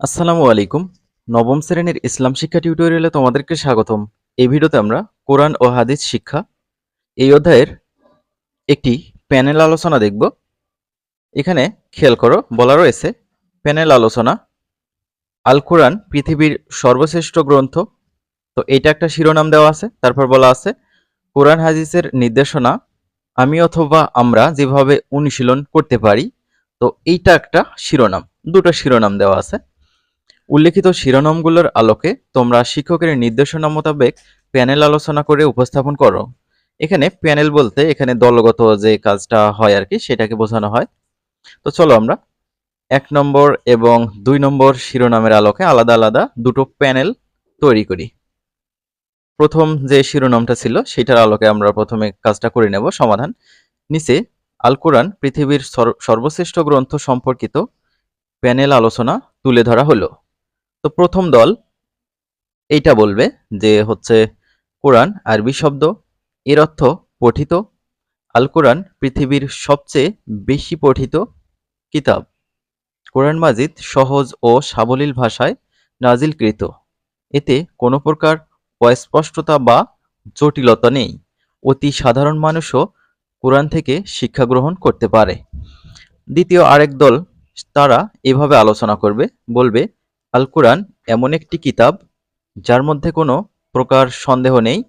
আসসালামু আলাইকুম। নবম শ্রেণির ইসলাম শিক্ষা টিউটোরিয়ালে তোমাদেরকে স্বাগতম। এই ভিডিওতে আমরা কোরআন ও হাদিস শিক্ষা এই অধ্যায়ের একটি প্যানেল আলোচনা দেখব। এখানে খেয়াল করো, বলা রয়েছে, প্যানেল আলোচনা আল কোরআন পৃথিবীর সর্বশ্রেষ্ঠ গ্রন্থ। তো এটা একটা শিরোনাম দেওয়া আছে, তারপর বলা আছে, কোরআন হাদিসের নির্দেশনা, আমি অথবা আমরা যেভাবে অনুশীলন করতে পারি। তো এইটা একটা শিরোনাম, দুটো শিরোনাম দেওয়া আছে। উল্লেখিত শিরোনামগুলোর আলোকে তোমরা শিক্ষকের নির্দেশনা মোতাবেক প্যানেল আলোচনা করে উপস্থাপন করো। এখানে প্যানেল বলতে এখানে দলগত যে কাজটা হয় আর কি, সেটাকে বোঝানো হয়। তো চলো আমরা এক নম্বর এবং দুই নম্বর শিরোনামের আলোকে আলাদা আলাদা দুটো প্যানেল তৈরি করি। প্রথম যে শিরোনামটা ছিল, সেটার আলোকে আমরা প্রথমে কাজটা করে নেব। সমাধান, নিচে আল কোরআন, পৃথিবীর সর্ব- সর্বশ্রেষ্ঠ গ্রন্থ সম্পর্কিত প্যানেল আলোচনা তুলে ধরা হলো। তো প্রথম দল এইটা বলবে যে হচ্ছে কোরআন, আরবি শব্দ, এর অর্থ পঠিত। আল কোরআন পৃথিবীর সবচেয়ে বেশি পঠিত কিতাব। কোরআন মাজিদ সহজ ও সাবলীল ভাষায় নাজিলকৃত। এতে কোনো প্রকার অস্পষ্টতা বা জটিলতা নেই। অতি সাধারণ মানুষও কোরআন থেকে শিক্ষা গ্রহণ করতে পারে। দ্বিতীয় আরেক দল তারা এভাবে আলোচনা করবে, বলবে আল কোরআন এমন একটি কিতাব যার মধ্যে কোনো প্রকার সন্দেহ নেই।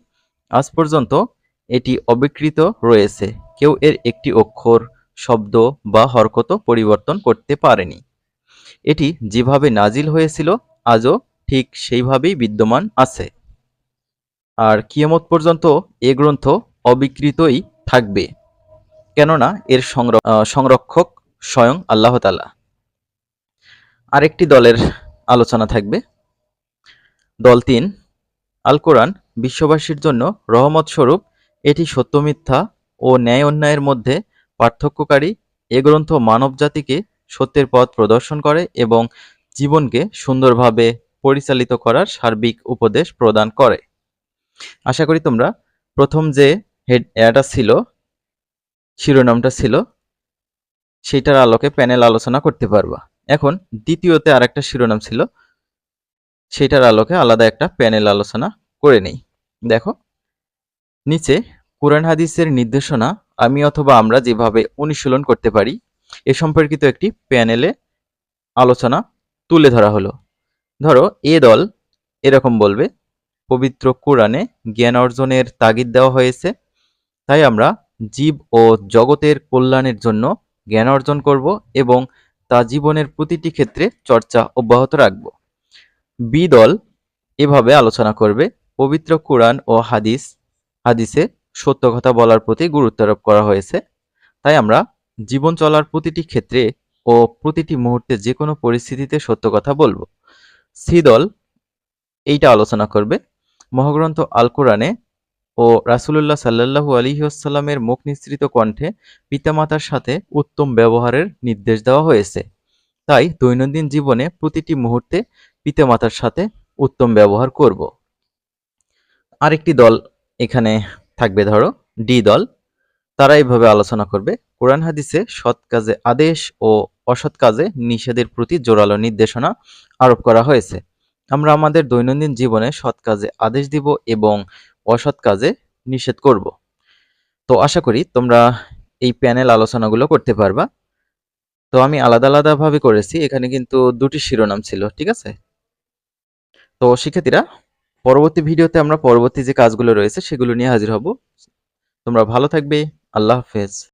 আজ পর্যন্ত এটি অবিকৃত রয়েছে। কেউ এর একটি অক্ষর, শব্দ বা হরকত পরিবর্তন করতে পারেনি। এটি যেভাবে নাজিল হয়েছিল, আজও ঠিক সেইভাবেই বিদ্যমান আছে। আর কিয়ামত পর্যন্ত এ গ্রন্থ অবিকৃতই থাকবে, কেননা এর সংর- সংরক্ষক স্বয়ং আল্লাহ তাআলা। আরেকটি দলের আলোচনা থাকবে। দল তিন, আল কোরআন বিশ্ববাসীর জন্য রহমত স্বরূপ, এটি সত্য মিথ্যা ও ন্যায় অন্যায়ের মধ্যে পার্থক্যকারী, এ গ্রন্থ মানবজাতিকে সত্যের পথ প্রদর্শন করে এবং জীবনকে সুন্দরভাবে পরিচালিত করার সার্বিক উপদেশ প্রদান করে। আশা করি তোমরা প্রথম যে হেড অ্যাডা ছিল, শিরোনামটা ছিল, সেটার আলোকে প্যানেল আলোচনা করতে পারবা। এখন দ্বিতীয়তে আরেকটা শিরোনাম ছিল। সেটার আলোকে আলাদা একটা প্যানেল আলোচনা করে নেই। দেখো, নিচে কোরআন হাদিসের নির্দেশনা, আমি অথবা আমরা যেভাবে অনুশীলন করতে পারি, এ সম্পর্কিত একটি প্যানেলে আলোচনা তুলে ধরা হলো। ধরো, এ দল এরকম বলবে, পবিত্র কোরআনে জ্ঞান অর্জনের তাগিদ দেওয়া হয়েছে, তাই আমরা জীব ও জগতের কল্যাণের জন্য জ্ঞান অর্জন করব এবং তা জীবনের প্রতিটি ক্ষেত্রে চর্চা অব্যাহত রাখব। বি দল এভাবে আলোচনা করবে, পবিত্র কোরআন ও হাদিস, হাদিসে সত্য কথা বলার প্রতি গুরুত্ব আরোপ করা হয়েছে। তাই আমরা জীবন চলার প্রতিটি ক্ষেত্রে ও প্রতিটি মুহূর্তে যে কোনো পরিস্থিতিতে সত্য কথা বলব। সি দল এইটা আলোচনা করবে। মহাগ্রন্থ আল কোরআনে ও রাসূলুল্লাহ সাল্লাল্লাহু আলাইহি ওয়াসাল্লামের মুখ নিঃসৃত কণ্ঠে পিতামাতার সাথে উত্তম ব্যবহারের নির্দেশ দেওয়া হয়েছে। তাই দৈনন্দিন জীবনে প্রতিটি মুহূর্তে পিতামাতার সাথে উত্তম ব্যবহার করব। আরেকটি দল এখানে থাকবে, ধরো, ডি দল। তারা এইভাবে আলোচনা করবে, কোরআন হাদিসে সৎ কাজে আদেশ ও অসৎ কাজে নিষেধের প্রতি জোরালো নির্দেশনা আরোপ করা হয়েছে। আমরা আমাদের দৈনন্দিন জীবনে সৎ কাজে আদেশ দিব এবং অসৎ কাজে নিষেধ করব। তো আশা করি তোমরা এই প্যানেল আলোচনাগুলো করতে পারবা। তো আমি আলাদা আলাদাভাবে করেছি, এখানে কিন্তু দুটি শিরোনাম ছিল, ঠিক আছে? তো শিক্ষার্থীরা, পরবর্তী ভিডিওতে আমরা পরবর্তী যে কাজগুলো রয়েছে সেগুলো নিয়ে হাজির হব। তোমরা ভালো থাকবে, আল্লাহ হাফেজ।